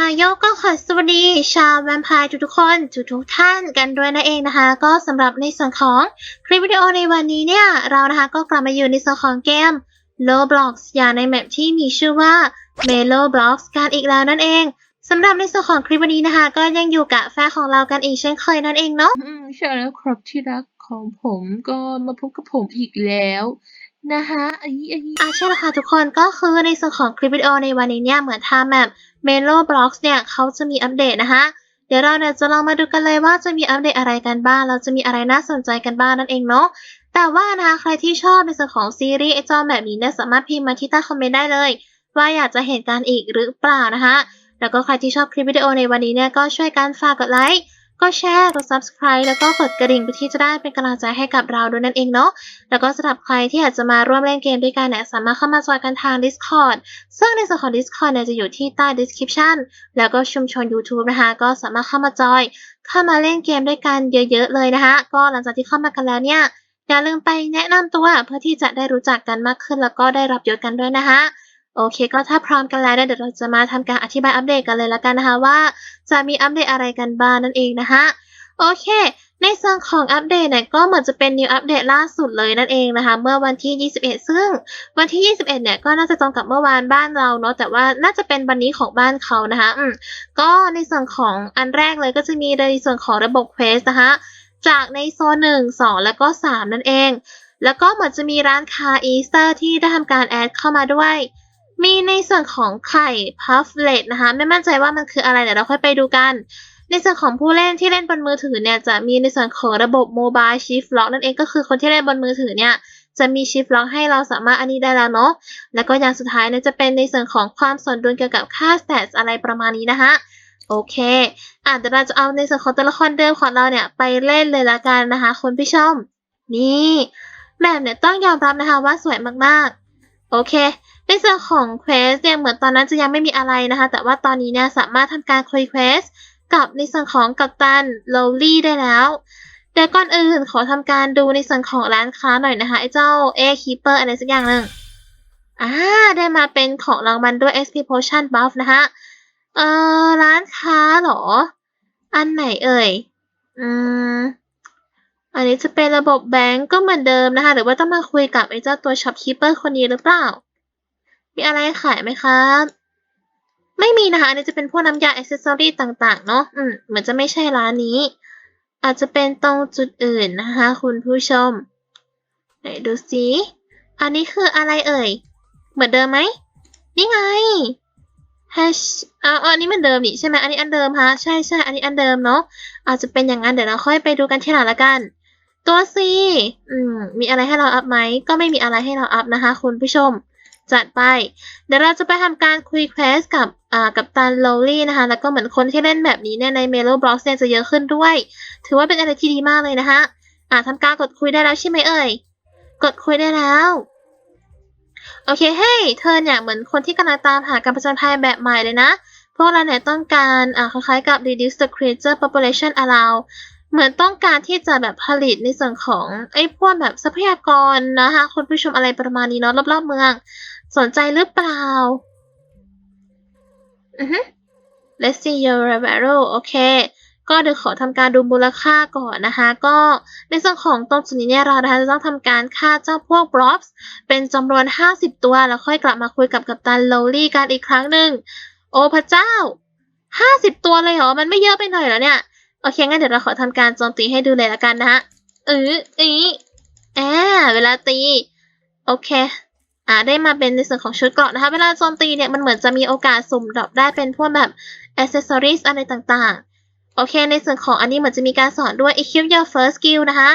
อาโยก็ขอสวัสดีชาวแวมไพร์ทุกๆคนทุกทุกๆท่านกันด้วยนะเองนะคะ ก็สำหรับในส่วนของคลิปวิดีโอในวันนี้เนี่ย เรานะคะก็กลับมาอยู่ในส่วนของเกม Roblox อย่างในแมปที่มีชื่อว่า Melo Blocks กันอีกแล้วนั่นเองสำหรับในส่วนของคลิปวันนี้นะคะ ก็ยังอยู่กับแฟนของเรากันอีกเช่นเคยนั่นเองเนาะอืมใช่แล้วครับที่รักของผมก็มาพบกับผมอีกแล้ว นะคะไอ้ไอ้อะใช่แล้วค่ะทุกคนก็คือในส่วนของคลิปวิดีโอในวันนี้เนี่ยเหมือนทางแบบ Melo Blocks เนี่ยเขาจะมีอัปเดตนะคะ เดี๋ยวเราเนี่ยจะลองมาดูกันเลยว่าจะมีอัปเดตอะไรกันบ้าง เราจะมีอะไรน่าสนใจกันบ้างนั่นเองเนาะแต่ว่านะคะใครที่ชอบในส่วนของซีรีส์ไอจอมแบบนี้เนี่ยสามารถพิมพ์มาที่ใต้คอมเมนต์ได้เลย ว่าอยากจะเห็นการอีกหรือเปล่านะคะแล้วก็ใครที่ชอบคลิปวิดีโอในวันนี้เนี่ยก็ช่วยกันฝากกดไลค์ ก็แชร์กด subscribe แล้วก็กดกระดิ่งเพื่อที่จะได้เป็นกำลังใจให้กับเราด้วยนั่นเองเนาะแล้วก็สำหรับใครที่อยากจะมาร่วมเล่นเกมด้วยกันเนี่ยสามารถเข้ามาจอยกันทาง Discord ซึ่งในส่วนของ Discord เนี่ยจะอยู่ที่ใต้ description แล้วก็ชุมชน YouTube นะคะก็สามารถเข้ามาจอย เข้ามาเล่นเกมด้วยกันเยอะ ๆ เลยนะคะก็หลังจากที่เข้ามากันแล้วเนี่ยอย่าลืมไปแนะนำตัวเพื่อที่จะได้รู้จักกันมากขึ้นแล้วก็ได้รับยศกันด้วยนะคะ โอเค ก็ถ้าพร้อมกันแล้วเดี๋ยวเราจะมาทำการอธิบายอัปเดตกันเลยละกันนะคะว่า จะมีอัปเดตอะไรกันบ้างนั่นเองนะคะโอเค ในส่วนของอัปเดตเนี่ยก็เหมือนจะเป็น new อัปเดตล่าสุดเลยนั่นเองนะคะ เมื่อวันที่ 21 ซึ่งวันที่ 21 เนี่ยก็น่าจะตรงกับเมื่อวานบ้านเราเนาะแต่ว่าน่าจะเป็นวันนี้ของบ้านเขานะคะอืมก็ในส่วนของอันแรกเลยก็จะมีในส่วนของระบบ Quest นะคะจากในโซน1 2 แล้วก็ 3 นั่นเอง แล้วก็เหมือนจะมีร้านค้าอีสเตอร์ที่ได้ทำการแอดเข้ามาด้วย มีในส่วนของไข่พัฟเลตนะคะ ไม่มั่นใจว่ามันคืออะไรเดี๋ยวเราค่อยไปดูกัน ในส่วนของผู้เล่นที่เล่นบนมือถือเนี่ยจะมีในส่วนของระบบ Mobile Shift Lock นั่นเองก็คือคนที่เล่นบนมือถือเนี่ยจะมี Shift Lock ให้เราสามารถอันนี้ได้แล้วเนาะ แล้วก็อย่างสุดท้ายเนี่ยจะเป็นในส่วนของความสมดุลเกี่ยวกับค่า stats อะไรประมาณนี้นะคะ โอเค อะเดี๋ยวเราจะเอาในส่วนของตัวละครเดิมของเราเนี่ยไปเล่นเลยละกันนะคะคุณผู้ชม นี่แบบเนี่ยต้องยอมรับนะคะว่าสวยมากๆ โอเค ในส่วนของเควสเนี่ยเหมือนตอนนั้นจะยังไม่มีอะไรนะคะ แต่ว่าตอนนี้เนี่ยสามารถทำการคุยเควสกับในส่วนของกัปตันโลลี่ได้แล้วเดี๋ยวก่อนอื่นขอทำการดูในส่วนของร้านค้าหน่อยนะคะไอ้เจ้าเอคีเปอร์อะไรสักอย่างหนึ่งอ่าได้มาเป็นของรางวัลด้วย XP Potion Buff นะคะเอ่อร้านค้าเหรอ อันไหนเอ่ย อืม อันนี้จะเป็นระบบแบงก์ก็เหมือนเดิมนะคะ หรือว่าต้องมาคุยกับไอ้เจ้าตัวช็อปคีเปอร์คนนี้หรือเปล่า มีอะไรขายไหมครับ ไม่มีนะคะ อันนี้จะเป็นพวกน้ำยาอ c เซสซอรี่ต่างๆ เนาะอืมเหมือนจะไม่ใช่ร้านนี้ อาจจะเป็นตรงจุดอื่นนะคะ คุณผู้ชม ไหนดูสิอันนี้คืออะไรเอ่ย เหมือนเดิมไหม นี่ไง hash อ่าอันนี้เหมือนเดิมนี่ใช่ไหมอันนี้อันเดิมฮะ ใช่ใช่อันนี้อันเดิมเนาะ อาจจะเป็นอย่างนั้น เดี๋ยวเราค่อยไปดูกันทีหลังละกัน ตัว C อืม มีอะไรให้เราอัพไหม ก็ไม่มีอะไรให้เราอัพนะคะ คุณผู้ชม จัดไป เดี๋ยวเราจะไปทำการคุยเควสกับอ่ากับตันโลลี่นะคะ แล้วก็เหมือนคนที่เล่นแบบนี้เนี่ยในเมโลบล็อกเนี่ยจะเยอะขึ้นด้วย ถือว่าเป็นอะไรที่ดีมากเลยนะคะอ่าทำการกดคุยได้แล้วใช่ไหมเอ่ย กดคุยได้แล้ว โอเคเฮ้เธอเนี่ยเหมือนคนที่กำลังตามหาการผจญภัยแบบใหม่เลยนะ พวกเราเนี่ยต้องการอ่าคล้ายๆกับ reduce the creature population allow เหมือนต้องการที่จะแบบผลิตในส่วนของไอ้พวกแบบทรัพยากรนะคะคุณผู้ชมอะไรประมาณนี้เนาะรอบๆเมือง สนใจหรือเปล่า อือฮึ Let's see your value โอเค ก็เดี๋ยวขอทำการดูมูลค่าก่อนนะคะ ก็ในส่วนของตรงจุดนี้เนี่ยเรานะคะจะต้องทำการฆ่าเจ้าพวกบล็อบส์เป็นจำนวน 50 ตัว แล้วค่อยกลับมาคุยกับกัปตันโลลี่กันอีกครั้งหนึ่ง โอ้พระเจ้า 50 ตัวเลยเหรอ มันไม่เยอะไปหน่อยเหรอเนี่ย โอเค งั้นเดี๋ยวเราขอทำการโจมตีให้ดูเลยละกันนะฮะเอออีแอบเวลาตี โอเค อ่าได้มาเป็นในส่วนของชุดเกราะนะคะ เวลาโจมตีเนี่ยมันเหมือนจะมีโอกาสสุ่มดรอปได้เป็นพวกแบบอ c c e s s o r i e s อะไรต่างๆ โอเค ในส่วนของอันนี้เหมือนจะมีการสอนด้วย equip your first skill นะคะ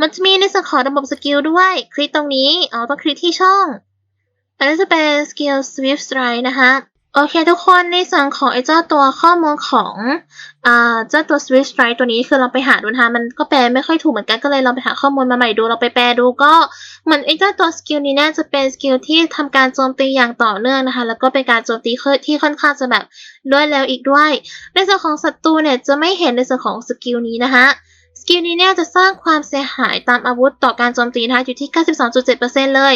มันจะมีในส่วนของระบบสกิลด้วย คลิกตรงนี้ อ๋อ ต้องคลิกที่ช่อง อันนี้จะเป็น skill swift strike นะคะ โอเคทุกคนในส่วนของไอ้เจ้าตัวข้อมูลของอ่าเจ้าตัว Swift Strike ตัวนี้คือเราไปหาดูนะคะมันก็แปลไม่ค่อยถูกเหมือนกันก็เลยลองไปหาข้อมูลมาใหม่ดูเราไปแปลดูก็เหมือนไอ้เจ้าตัวสกิลนี้น่าจะเป็นสกิลที่ทำการโจมตีอย่างต่อเนื่องนะคะแล้วก็เป็นการโจมตีที่ค่อนข้างจะแบบรวดเร็วอีกด้วย ในส่วนของศัตรูเนี่ยจะไม่เห็นในส่วนของสกิลนี้นะคะสกิลนี้เนี่ยจะสร้างความเสียหายตามอาวุธต่อการโจมตีนะคะอยู่ที่ 92.7%เลย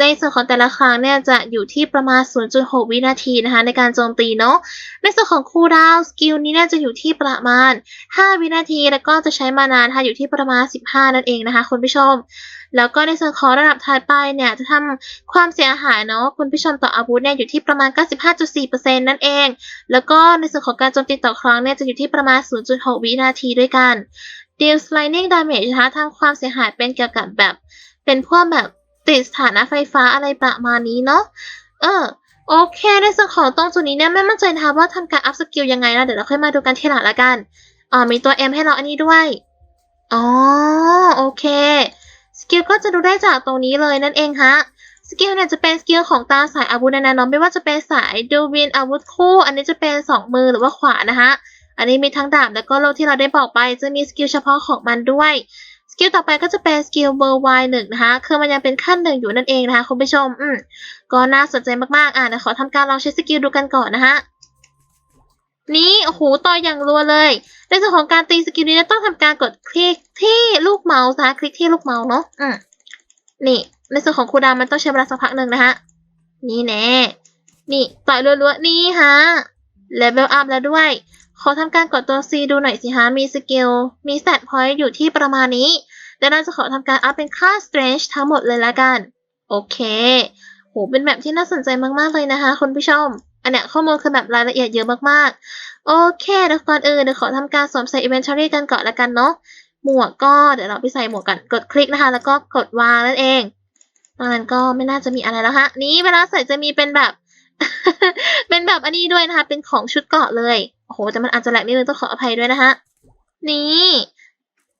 ในส่วนของแต่ละครั้งเนี่ยจะอยู่ที่ประมาณ 0.6 วินาทีนะคะในการโจมตีเนาะ ในส่วนของคูลดาวน์สกิลนี้เนี่ยจะอยู่ที่ประมาณ 5 วินาที แล้วก็จะใช้มานานค่ะอยู่ที่ประมาณ 15 นั่นเองนะคะคุณผู้ชม แล้วก็ในส่วนของระดับถัดไปเนี่ยจะทำความเสียหายเนาะคุณผู้ชมต่ออาวุธเนี่ยอยู่ที่ประมาณ 95.4%นั่นเอง แล้วก็ในส่วนของการโจมตีต่อครั้งเนี่ยจะอยู่ที่ประมาณ 0.6 วินาทีด้วยกัน deal sliding Damage นะคะทำความเสียหายเป็นเกี่ยวกับแบบเป็นพวกแบบ ติดสถานะไฟฟ้าอะไรประมาณนี้เนาะเออโอเคในส่วนของตรงจุดนี้เนี่ยไม่มั่นใจนะคะว่าทำการอัพสกิลยังไงนะเดี๋ยวเราค่อยมาดูกันทีหลังละกันอ่ามีตัว M ให้เราอันนี้ด้วยอ๋อโอเคสกิลก็จะดูได้จากตรงนี้เลยนั่นเองฮะสกิลเนี่ยจะเป็นสกิลของตาสายอาวุธนะนะเนไม่ว่าจะเป็นสายดูวินอาวุธคู่ อันนี้จะเป็นสองมือหรือว่าขวานะคะอันนี้มีทั้งดาบแล้วก็โลที่เราได้บอกไป จะมีสกิลเฉพาะของมันด้วย กิลต่อไปก็จะเป็นสกิลเบอร์วหนึ่งนะคะคือมันยังเป็นขั้นหนึ่งอยู่นั่นเองนะคะคุณผู้ชมอืมก็น่าสนใจมากๆอะเดี๋ยวขอทำการลองใช้สกิลดูกันก่อนนะฮะนี่โอ้โหต่ออย่างรัวเลย ในส่วนของการตีสกิลนี้ต้องทำการกดคลิกที่ลูกเมาส์นะคลิกที่ลูกเมาส์เนาะอืมนี่ ในส่วนของคูดามันต้องใช้เวลาสักพักหนึ่งนะฮะนี่แน่นี่ต่อยรัวๆนี่ฮะเลเวลอัพแล้วด้วย ขอทำการกดตัว C ดูหน่อยสิฮะมีสกิลมีส t ตพอยต์อยู่ที่ประมาณนี้ เดี๋ยวเราจะขอทำการอัพเป็นค่า Strange ทั้งหมดเลยละกัน โอเค โห เป็นแบบที่น่าสนใจมากๆเลยนะคะคุณผู้ชม อันเนี้ยข้อมูลคือแบบรายละเอียดเยอะมากๆ โอเคเดี๋ยวก่อนอื่นเดี๋ยวขอทำการสวมใส่ inventory กันก่อนละกันเนาะ หมวกก็เดี๋ยวเราไปใส่หมวกกัน กดคลิกนะคะ แล้วก็กดวางนั่นเองตอนนั้นก็ไม่น่าจะมีอะไรแล้วฮะ นี้เวลาใส่จะมีเป็นแบบ เป็นแบบอันนี้ด้วยนะคะ เป็นของชุดเกาะเลย โอ้โห แต่มันอาจจะแหลกนิดนึงต้องขออภัยด้วยนะคะนี่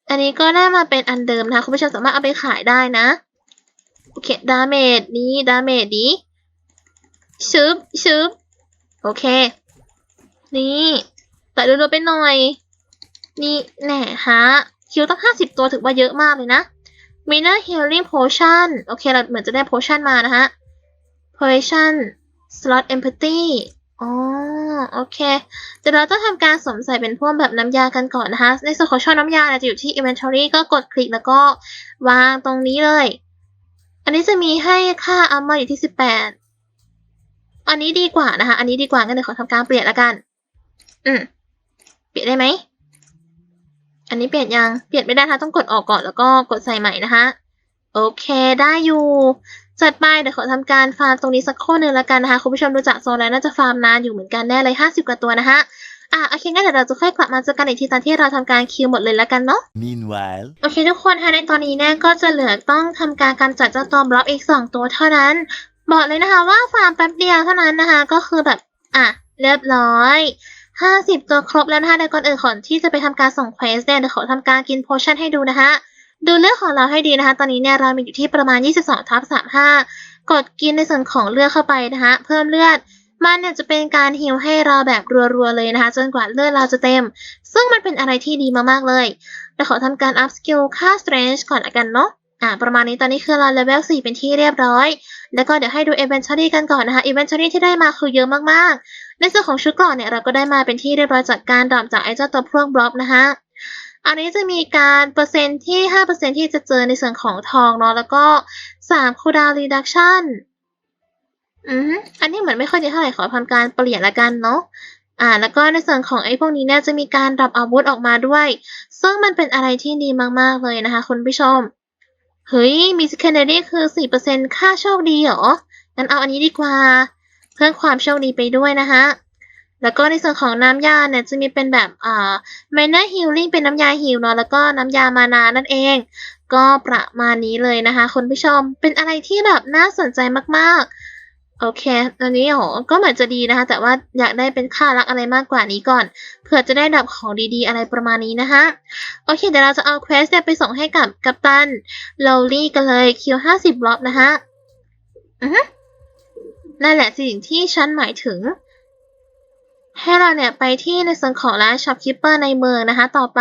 อันนี้ก็ได้มาเป็นอันเดิมนะคะคุณผู้ชมสามารถเอาไปขายได้นะ โอเค ดาเมจนี้ดาเมจนี้ชึบชึบโอเค นี่แต่ดูๆไปหน่อย นี่แหน่ฮะ คิวตั้งห้าสิบตัวถือว่าเยอะมากเลยนะ Minor Healing Potion โอเค เราเหมือนจะได้ Potion มานะฮะ Potion Slot Empathy โอเคเดี๋ยวเราต้องทำการสวมใส่เป็นพวกแบบน้ำยากันก่อนนะคะ ในส่วนของช่องน้ำยาจะอยู่ที่ Inventory ก็กดคลิกแล้วก็วางตรงนี้เลย อันนี้จะมีให้ค่าอัมเมอร์อยู่ที่ 18 อันนี้ดีกว่านะคะ อันนี้ดีกว่างั้นเดี๋ยวขอทำการเปลี่ยนละกัน อืมเปลี่ยนได้ไหม อันนี้เปลี่ยนยัง เปลี่ยนไม่ได้นะคะต้องกดออกก่อนแล้วก็กดใส่ใหม่นะคะ โอเคได้อยู่ จัดไปเดี๋ยวขอทำการฟาร์มตรงนี้สักครู่หนึ่งแล้วกันนะคะคุณผู้ชมดูจากโซนแล้วน่าจะฟาร์มนานอยู่เหมือนกันแน่เลย 50 กว่าตัวนะคะอะโอเคงั้นเดี๋ยวเราจะค่อยกลับมาเจอกันอีกทีตอนที่เราทำการคิวหมดเลยแล้วกันเนาะ Meanwhile, โอเคทุกคนคะในตอนนี้เนี่ยก็จะเหลือต้องทำการกำจัดเจ้าตัวบล็อกอีก 2 ตัวเท่านั้น บอกเลยนะคะว่าฟาร์มแป๊บเดียวเท่านั้นนะคะ ก็คือแบบอะเรียบร้อย50 ตัวครบแล้วนะคะในก่อนอื่นก่อนที่จะไปทำการส่งเควสเนี่ยเดี๋ยวขอทำการกินโพชั่นให้ดูนะคะ ดูเลือดของเราให้ดีนะคะ ตอนนี้เนี่ยเรามีอยู่ที่ประมาณ 22ทับ35 กดกินในส่วนของเลือดเข้าไปนะคะ เพิ่มเลือดมันเนี่ยจะเป็นการฮิลให้เราแบบรัวๆเลยนะคะ จนกว่าเลือดเราจะเต็ม ซึ่งมันเป็นอะไรที่ดีมากๆเลยเดี๋ยวขอทำการอัพสกิลค่า strength ก่อนละกันเนาะอ่าประมาณนี้ตอนนี้คือเราเลเวล4เป็นที่เรียบร้อย แล้วก็เดี๋ยวให้ดู inventory กันก่อนนะคะ inventory ที่ได้มาคือเยอะมากๆ ในส่วนของชุดเกราะเนี่ยเราก็ได้มาเป็นที่เรียบร้อยจากการดรอปจากไอ้เจ้าตัวพวกบล็อกนะคะ อันนี้จะมีการเปอร์เซ็นต์ที่ 5%ที่จะเจอในส่วนของทองเนาะแล้วก็3 cooldown reduction อือฮึอันนี้เหมือนไม่ค่อยดีเท่าไหร่ขอทำการเปลี่ยนละกันเนาะอ่าแล้วก็ในส่วนของไอ้พวกนี้เนี่ยจะมีการดรอปอาวุธออกมาด้วย ซึ่งมันเป็นอะไรที่ดีมากๆเลยนะคะคุณผู้ชม เฮ้ยมี secondary คือ 4%ค่าโชคดีเหรองั้นเอาอันนี้ดีกว่า เพิ่มความโชคดีไปด้วยนะคะ แล้วก็ในส่วนของน้ำยาเนี่ยจะมีเป็นแบบอ่า minor healing เป็นน้ำยาฮิลเนาะแล้วก็น้ำยามานานั่นเอง ก็ประมาณนี้เลยนะคะคุณผู้ชมเป็นอะไรที่แบบน่าสนใจมากๆ โอเคอันนี้โหก็เหมือนจะดีนะคะ แต่ว่าอยากได้เป็นค่ารักอะไรมากกว่านี้ก่อนเผื่อจะได้ดับของดีๆ อะไรประมาณนี้นะคะ โอเคเดี๋ยวเราจะเอาเควสเนี่ยไปส่งให้กับกัปตันโลลี่กันเลยคิวห้าสิบล็อบนะคะอือฮึนั่นแหละสิ่งที่ฉันหมายถึง ให้เราเนี่ยไปที่ในส่วนของร้านช็อปคิปเปอร์ในเมืองนะคะ ต่อไป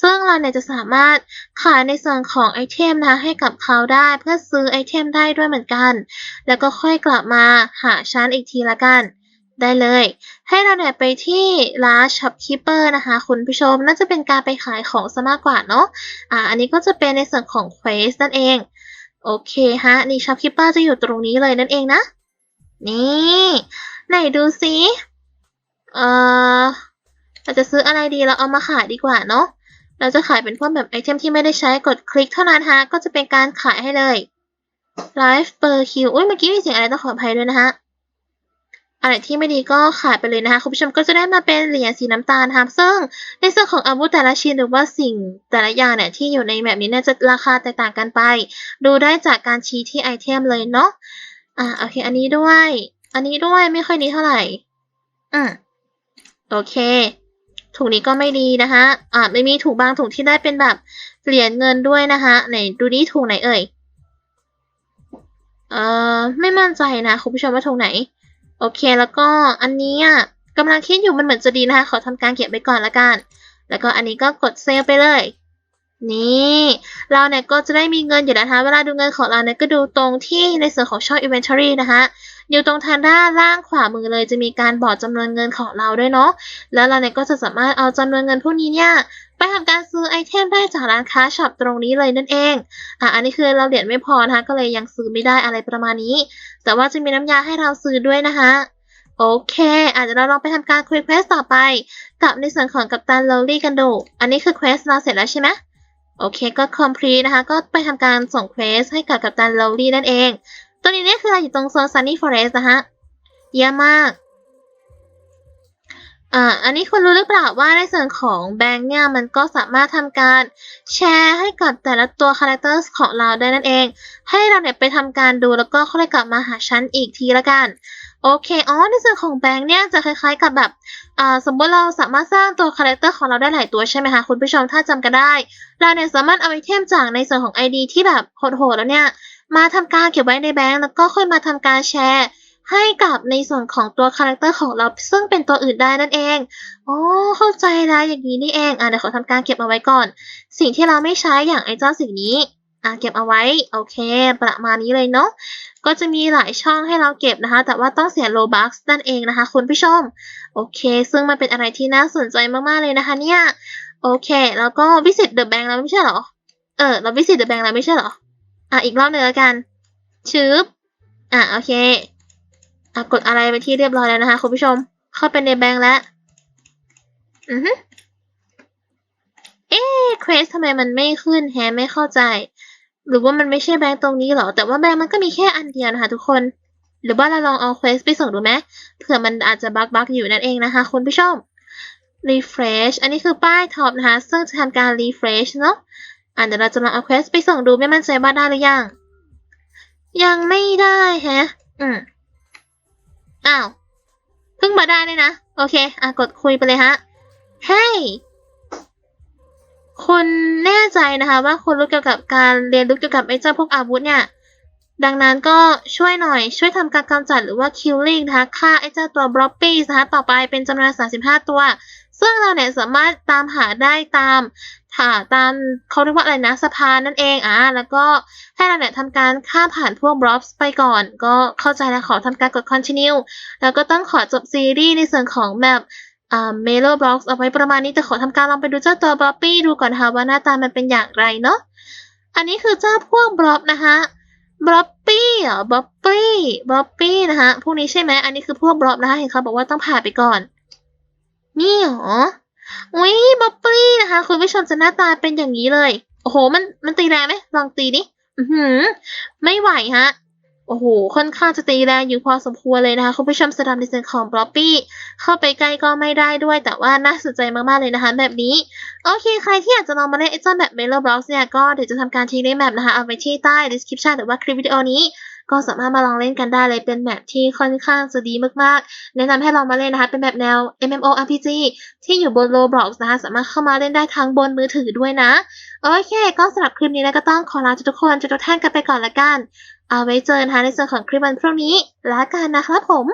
ซึ่งเราเนี่ยจะสามารถขายในส่วนของไอเทมนะคะให้กับเขาได้เพื่อซื้อไอเทมได้ด้วยเหมือนกัน แล้วก็ค่อยกลับมาหาฉันอีกทีละกันได้เลย ให้เราเนี่ยไปที่ร้านช็อปคิปเปอร์นะคะ คุณผู้ชมน่าจะเป็นการไปขายของซะมากกว่าเนาะอ่า อันนี้ก็จะเป็นในส่วนของเควสนั่นเอง โอเคฮะ นี่ช็อปคิปเปอร์จะอยู่ตรงนี้เลยนั่นเองนะ นี่ ไหนดูสิ เอ่อเราจะซื้ออะไรดีเราเอามาขายดีกว่าเนาะเราจะขายเป็นพวกแบบไอเทมที่ไม่ได้ใช้กดคลิกเท่านั้นฮะ ก็จะเป็นการขายให้เลย Life per kill อุ้ยเมื่อกี้มีเสียงอะไรต้องขออภัยด้วยนะฮะอะไรที่ไม่ดีก็ขายไปเลยนะคะคุณผู้ชมก็จะได้มาเป็นเหรียญสีน้ำตาลนะคะซึ่งในส่วนของอาวุธแต่ละชิ้นหรือว่าสิ่งแต่ละอย่างเนี่ยที่อยู่ในแบบนี้เนี่ยจะราคาแตกต่างกันไป ดูได้จากการชี้ที่ไอเทมเลยเนาะอ่าโอเค อันนี้ด้วย อันนี้ด้วยไม่ค่อยดีเท่าไหร่ อืม โอเคถุงนี้ก็ไม่ดีนะคะอ่าไม่มีถุงบางถุงที่ได้เป็นแบบเหรียญเงินด้วยนะคะไหนดูนี่ถุงไหนเอ่ยเอ่อไม่มั่นใจนะคุณผู้ชมว่าถุงไหน โอเคแล้วก็อันนี้อะกำลังคิดอยู่มันเหมือนจะดีนะคะขอทำการเก็บไว้ก่อนละกัน แล้วก็อันนี้ก็กดเซลไปเลยนี่เราเนี่ยก็จะได้มีเงินอยู่แล้วนะคะ เวลาดูเงินของเราเนี่ยก็ดูตรงที่ในส่วนของช่อง inventory นะคะ อยู่ตรงทางด้านล่างขวามือเลยจะมีการบอกจำนวนเงินของเราด้วยเนาะ แล้วเราเนี่ยก็จะสามารถเอาจำนวนเงินพวกนี้เนี่ยไปทำการซื้อไอเทมได้จากร้านค้าช็อปตรงนี้เลยนั่นเอง อะ อันนี้คือเราเหรียญไม่พอนะคะ ก็เลยยังซื้อไม่ได้อะไรประมาณนี้ แต่ว่าจะมีน้ำยาให้เราซื้อด้วยนะคะ โอเค อาจจะเราลองไปทำการคุยเควสต่อไป กับในส่วนของกัปตันโรลลี่กันดู อันนี้คือเควสเราเสร็จแล้วใช่ไหมโอเค ก็ complete นะคะ ก็ไปทำการส่งเควสให้กับกัปตันโรลลี่นั่นเอง ตัวนี้เนี่ยคือเราอยู่ตรงโซน Sunny Forest นะคะเยี่ยมมากอ่าอันนี้คุณรู้หรือเปล่าว่าในส่วนของแบงค์เนี่ยมันก็สามารถทำการแชร์ให้กับแต่ละตัวคาแรคเตอร์ของเราได้นั่นเอง ให้เราเนี่ยไปทำการดูแล้วก็ค่อยกลับมาหาฉันอีกทีละกันโอเค อ๋อ ในส่วนของแบงค์เนี่ยจะคล้ายๆกับแบบ อ่า สมมติเราสามารถสร้างตัวคาแรคเตอร์ของเราได้หลายตัวใช่ไหมคะ คุณผู้ชมถ้าจำกันได้ เราเนี่ยสามารถเอาไอเทมจากในส่วนของ ID ที่แบบโหดๆแล้วเนี่ย มาทำการเก็บไว้ในแบงค์แล้วก็ค่อยมาทำการแชร์ ให้กับในส่วนของตัวคาแรคเตอร์ของเราซึ่งเป็นตัวอื่นได้นั่นเองอ๋อเข้าใจแล้วอย่างนี้นี่เองอะเดี๋ยวขอทำการเก็บเอาไว้ก่อน สิ่งที่เราไม่ใช้อย่างไอ้เจ้าสิ่งนี้อะเก็บเอาไว้โอเค ประมาณนี้เลยเนาะก็จะมีหลายช่องให้เราเก็บนะคะ แต่ว่าต้องเสียโลบัคนั่นเองนะคะ คุณผู้ชม โอเค ซึ่งมันเป็นอะไรที่น่าสนใจมากๆเลยนะคะเนี่ย โอเค แล้วก็วิสิตเดอะแบงค์แล้วไม่ใช่เหรอ เออ เราวิสิตเดอะแบงค์แล้วไม่ใช่เหรอ อะอีกรอบหนึ่งแล้วกันชืบอะโอเคอะกดอะไรไปที่เรียบร้อยแล้วนะคะคุณผู้ชม เข้าไปในแบงค์แล้ว อือฮึเอ๊ะเควสทำไมมันไม่ขึ้นแฮไม่เข้าใจ หรือว่ามันไม่ใช่แบงค์ตรงนี้เหรอ แต่ว่าแบงค์มันก็มีแค่อันเดียวนะคะทุกคน หรือว่าเราลองเอาเควสไปส่งดูไหมเผื่อมันอาจจะบั๊กบั๊กอยู่นั่นเองนะคะคุณผู้ชม refresh อันนี้คือป้ายท็อปนะคะ ซึ่งจะทำการ refresh เนาะ อะเดี๋ยวเราจะลองเอาเควสไปส่งดูไม่มั่นใจว่าได้หรือยัง ยังไม่ได้แฮะ อืมอ้าว เพิ่งมาได้เลยนะ โอเค อะกดคุยไปเลยฮะ เฮ้ยคุณแน่ใจนะคะ ว่าคุณรู้เกี่ยวกับการเรียนรู้เกี่ยวกับไอ้เจ้าพวกอาวุธเนี่ย ดังนั้นก็ช่วยหน่อย ช่วยทำการกำจัดหรือว่า killing นะคะฆ่าไอ้เจ้าตัว b r o p p y นะคะต่อไปเป็นจำนวน 35 ตัว ซึ่งเราเนี่ยสามารถตามหาได้ตาม หาตามเขาเรียกว่าอะไรนะสะพานนั่นเองอะแล้วก็ให้เราเนี่ยทำการข้ามผ่านพวก b r o p s ไปก่อน ก็เข้าใจแล้วขอทำการกด continue แล้วก็ต้องขอจบซีรีส์ในส่วนของแบบอ่า Melo Blocks เอาไว้ประมาณนี้แต่ขอทำการลองไปดูเจ้าตัว b r o p p y ดูก่อนนะคะว่าหน้าตามันเป็นอย่างไรเนาะอันนี้คือเจ้าพวก b r o p นะคะบล็อปปี้เหรอบล็อปปี้บล็อปปี้นะคะพวกนี้ใช่ไหมอันนี้คือพวกบล็อบนะคะเห็นเขาบอกว่าต้องผ่าไปก่อนนี่เหรอ อุ้ยบล็อปปี้นะคะ คุณผู้ชมจะหน้าตาเป็นอย่างนี้เลย โอ้โห มันมันตีแรงไหมลองตีดิอือหือ ไม่ไหวฮะโอ้โห ค่อนข้างจะตีแรงอยู่พอสมควรเลยนะคะ คุณผู้ชมสำหรับในส่วนของบล็อปปี้เข้าไปใกล้ก็ไม่ได้ด้วย แต่ว่าน่าสนใจมากๆเลยนะคะ แบบนี้ โอเค ใครที่อยากจะลองมาเล่นไอ้เจ้าแบบ Melo Blocks เนี่ย ก็เดี๋ยวจะทำการทิ้งลิงก์แมปนะคะ เอาไว้ที่ใต้ description หรือว่าคลิปวิดีโอนี้ ก็สามารถมาลองเล่นกันได้เลยเป็นแมปที่ค่อนข้างจะดีมากๆ แนะนำให้ลองมาเล่นนะคะ เป็นแบบแนว MMORPG ที่อยู่บน Roblox นะคะ สามารถเข้ามาเล่นได้ทั้งบนมือถือด้วยนะ โอเค ก็สำหรับคลิปนี้นะก็ต้องขอลาทุกคนทุกท่านกันไปก่อนละกัน เอาไว้เจอกันะคะในส่วนของคลิปวันพรุ่งนี้ละกันนะครับผม